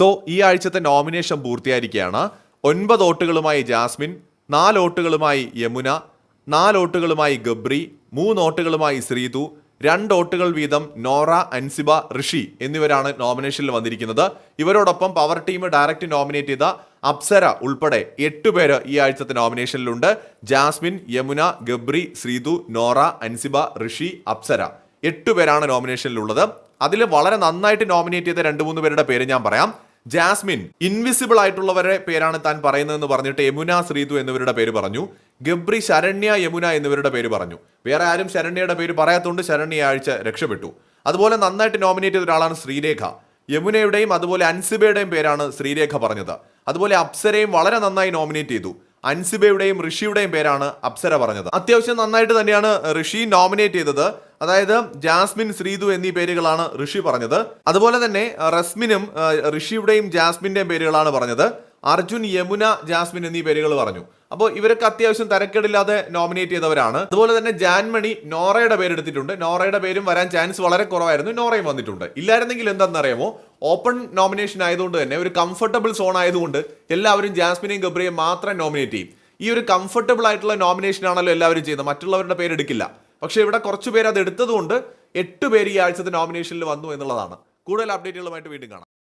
So ഈ ആഴ്ചത്തെ nomination പൂർത്തിയായിരിക്കുകയാണ്. ഒൻപത് ഓട്ടുകളുമായി ജാസ്മിൻ നാല് ഓട്ടുകളുമായി യമുന നാല് ഓട്ടുകളുമായി ഗബ്രി മൂന്ന് ഓട്ടുകളുമായി ശ്രീതു രണ്ട് ഓട്ടുകൾ വീതം നോറ അൻസിബ ഋഷി എന്നിവരാണ് നോമിനേഷനിൽ വന്നിരിക്കുന്നത്. ഇവരോടൊപ്പം പവർ ടീം ഡയറക്റ്റ് നോമിനേറ്റ് ചെയ്ത അപ്സര ഉൾപ്പെടെ എട്ട് പേര് ഈ ആഴ്ചത്തെ നോമിനേഷനിലുണ്ട്. ജാസ്മിൻ യമുന ഗബ്രി ശ്രീതു നോറ അൻസിബ ഋഷി അപ്സര എട്ട് പേരാണ് നോമിനേഷനിലുള്ളത്. അതിൽ വളരെ നന്നായിട്ട് നോമിനേറ്റ് ചെയ്ത രണ്ട് മൂന്ന് പേരുടെ പേര് ഞാൻ പറയാം. ജാസ്മിൻ ഇൻവിസിബിൾ ആയിട്ടുള്ളവരെ പേരാണ് താൻ പറയുന്നതെന്ന് പറഞ്ഞിട്ട് യമുന ശ്രീതു എന്നിവരുടെ പേര് പറഞ്ഞു. ഗബ്രി ശരണ്യ യമുന എന്നിവരുടെ പേര് പറഞ്ഞു. വേറെ ആരും ശരണ്യയുടെ പേര് പറയാത്തതുകൊണ്ട് ശരണ്യ ആഴ്ച രക്ഷപ്പെട്ടു. അതുപോലെ നന്നായിട്ട് നോമിനേറ്റ് ചെയ്ത ഒരാളാണ് ശ്രീരേഖ. യമുനയുടെയും അതുപോലെ അൻസിബയുടെയും പേരാണ് ശ്രീരേഖ പറഞ്ഞത്. അതുപോലെ അപ്സരയും വളരെ നന്നായി നോമിനേറ്റ് ചെയ്തു. അൻസിബയുടെയും ഋഷിയുടെയും പേരാണ് അപ്സര പറഞ്ഞത്. അത്യാവശ്യം നന്നായിട്ട് തന്നെയാണ് ഋഷി നോമിനേറ്റ് ചെയ്തത്. അതായത് ജാസ്മിൻ ശ്രീതു എന്നീ പേരുകളാണ് ഋഷി പറഞ്ഞത്. അതുപോലെ തന്നെ റസ്മിനും ഋഷിയുടെയും ജാസ്മിന്റെയും പേരുകളാണ് പറഞ്ഞത്. അർജുൻ യമുന ജാസ്മിൻ എന്നീ പേരുകൾ പറഞ്ഞു. അപ്പോൾ ഇവരൊക്കെ അത്യാവശ്യം തരക്കേടില്ലാതെ നോമിനേറ്റ് ചെയ്തവരാണ്. അതുപോലെ തന്നെ ജാൻമണി നോറയുടെ പേരെടുത്തിട്ടുണ്ട്. നോറയുടെ പേരും വരാൻ ചാൻസ് വളരെ കുറവായിരുന്നു. നോറയും വന്നിട്ടുണ്ട്. ഇല്ലായിരുന്നെങ്കിൽ എന്താണെന്നറിയാമോ ഓപ്പൺ നോമിനേഷൻ ആയതുകൊണ്ട് തന്നെ ഒരു കംഫർട്ടബിൾ സോൺ ആയതുകൊണ്ട് എല്ലാവരും ജാസ്മിനെയും ഗബ്രിയെയും മാത്രം നോമിനേറ്റ് ചെയ്യും. ഈ ഒരു കംഫർട്ടബിൾ ആയിട്ടുള്ള നോമിനേഷൻ ആണല്ലോ എല്ലാവരും ചെയ്യുന്നത്. മറ്റുള്ളവരുടെ പേര് എടുക്കില്ല പക്ഷേ ഇവിടെ കുറച്ച് പേര് അത് എടുത്തതുകൊണ്ട് എട്ട് പേര് ഈ ആഴ്ചത്തെ നോമിനേഷനിൽ വന്നു എന്നുള്ളതാണ്. കൂടുതൽ അപ്ഡേറ്റുകളുമായിട്ട് വീണ്ടും കാണാം.